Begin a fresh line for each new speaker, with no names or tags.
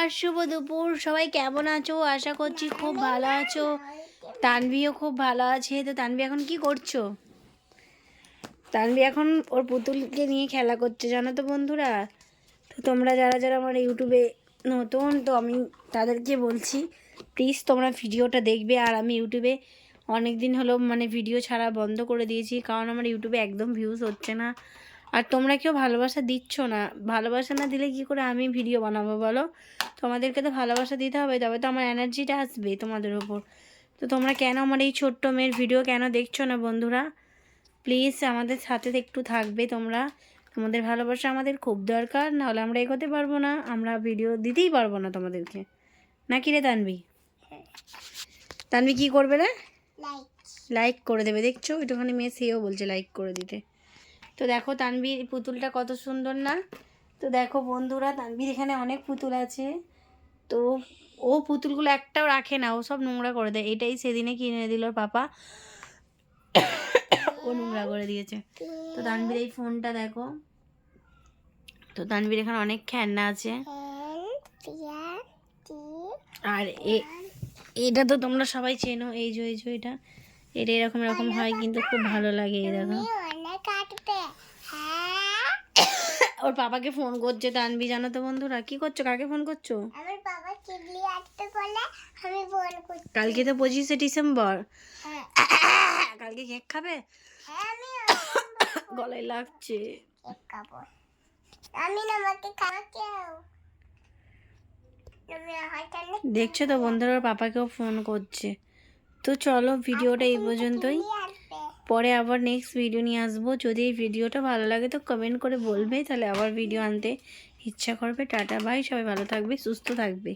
আর শুভ দুপুর। সবাই কেমন আছো? আশা করছি খুব ভালো আছো। তানভিও খুব ভালো আছে। তো তানভি এখন কি করছ? তানভি এখন ওর পুতুলকে নিয়ে খেলা করছে, জানো তো বন্ধুরা? তো তোমরা যারা যারা আমার ইউটিউবে নতুন, তো আমি তাদেরকে বলছি প্লিজ তোমরা ভিডিওটা দেখবে। আর আমি ইউটিউবে অনেক দিন হলো মানে ভিডিও ছাড়া বন্ধ করে দিয়েছি, কারণ আমার ইউটিউবে একদম ভিউজ হচ্ছে না। আর তোমরা কেউ ভালোবাসা দিচ্ছ না ভালোবাসা না দিলে কি করে আমি ভিডিও বানাবো বলো? তোমাদেরকে তো ভালোবাসা দিতে হবে তবে তো আমার এনার্জিটা আসবে তোমাদের ওপর তো তোমরা কেন আমার এই ছোট্ট মেয়ের ভিডিও কেন দেখছ না বন্ধুরা? প্লিজ আমাদের সাথে একটু থাকবে তোমরা। তোমাদের ভালোবাসা আমাদের খুব দরকার নাহলে আমরা এগোতে পারব না আমরা ভিডিও দিতেই পারব না তোমাদেরকে। নাকি রে তানবি তানবি কি করবে রে?
লাইক
লাইক করে দেবে দেখছ? একটুখানি মেয়ে সেও বলছে লাইক করে দিতে। তো দেখো তানবির পুতুলটা কত সুন্দর না? তো দেখো বন্ধুরা, তানবির এখানে অনেক পুতুল আছে। তো ও পুতুলগুলো একটাও রাখে না, ও সব নোংরা করে দেয়। এটাই সেদিনে কিনে দিল পাপা। ও নোংরা করে দিয়েছে। তো তানবির এই ফোনটা দেখো। তো তানবির এখানে অনেক খেলনা আছে। আর এটা তো তোমরা সবাই চেনো, এই যে এই যে, এটা। এটা এরকম এরকম হয়, কিন্তু খুব ভালো লাগে, এই দেখো। ওর বাবাকে ফোন করছে তানবি জানো তো বন্ধুরা। কি করছ? কাকে ফোন করছ?
আমার বাবা আসতে বলে আমি ফোন করছি।
কালকে তো পঁচিশে ডিসেম্বর।
হ্যাঁ।
কালকে কেক খাবে?
হ্যাঁ,
গলায় লাগছে।
কেক খাব। আমি না আমাকে
দেখছ তো বন্ধুরা ওর পাপাকেও ফোন করছে। তো চলো ভিডিওটা এই পর্যন্তই। পরে আবার নেক্সট ভিডিও নিয়ে আসব। যদি এই ভিডিওটা ভালো লাগে তো কমেন্ট করে বলবে। তাহলে আবার ভিডিও আনতে ইচ্ছা করবে। টাটা বাই সবাই ভালো থাকবে, সুস্থ থাকবে।